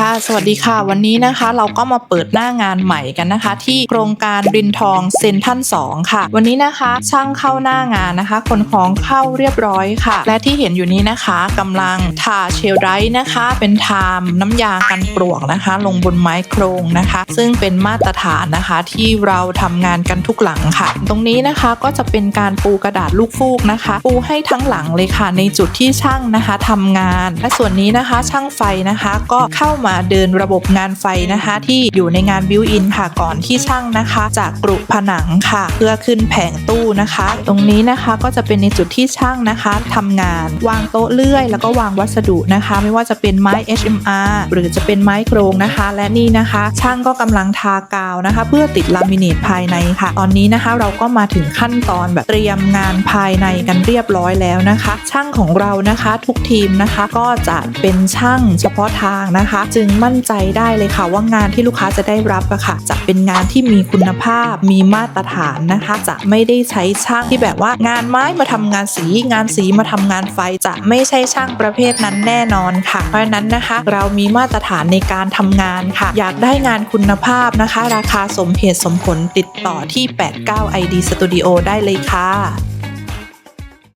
ค่ะ สวัสดีค่ะ วันนี้นะคะเราก็มาเปิดหน้างานใหม่กันนะคะ ที่โครงการรินทองเซนทัน2ค่ะ วันนี้นะคะช่างเข้าหน้างานนะคะขนของเข้าเรียบร้อยค่ะ และที่เห็นอยู่นี้นะคะกำลังทาเชลไดร์นะคะ เป็นทามน้ำยากันปลวกนะคะ ลงบนไม้โครงนะคะ ซึ่งเป็นมาตรฐานนะคะ ที่เราทำงานกันทุกหลังค่ะ ตรงนี้นะคะก็จะเป็นการปูกระดาษลูกฟูกนะคะ ปูให้ทั้งหลังเลยค่ะ ในจุดที่ช่างนะคะทำงาน และส่วนนี้นะคะช่างไฟนะคะ ก็เข้ามาเดินระบบงานไฟนะคะ ที่อยู่ในงานบิวอินค่ะก่อนที่ช่างนะคะจะกรุผนังค่ะ เพื่อขึ้นแผงตู้นะคะ ตรงนี้นะคะก็จะเป็นในจุดที่ช่างนะคะทำงาน วางโต๊ะเลื่อย แล้วก็วางวัสดุนะคะ ไม่ว่าจะเป็นไม้ HMR หรือจะเป็นไม้โครงนะคะ และนี่นะคะ ช่างก็กำลังทากาวนะคะ เพื่อติดลามิเนตภายในค่ะ ตอนนี้นะคะเราก็มาถึงขั้นตอนแบบเตรียมงานภายในกันเรียบร้อยแล้วนะคะ ช่างของเรานะคะทุกทีมนะคะก็จะเป็นช่างเฉพาะทางนะคะจึงมั่นใจได้เลยค่ะ ว่างานที่ลูกค้าจะได้รับอะค่ะ จะเป็นงานที่มีคุณภาพ มีมาตรฐานนะคะ จะไม่ได้ใช้ช่างที่แบบว่างานไม้มาทำงานสี งานสีมาทำงานไฟจะไม่ใช่ช่างประเภทนั้นแน่นอนค่ะ เพราะฉะนั้นนะคะ เรามีมาตรฐานในการทำงานค่ะ อยากได้งานคุณภาพนะคะ ราคาสมเหตุสมผลติดต่อที่ 89 ID Studio ได้เลยค่ะ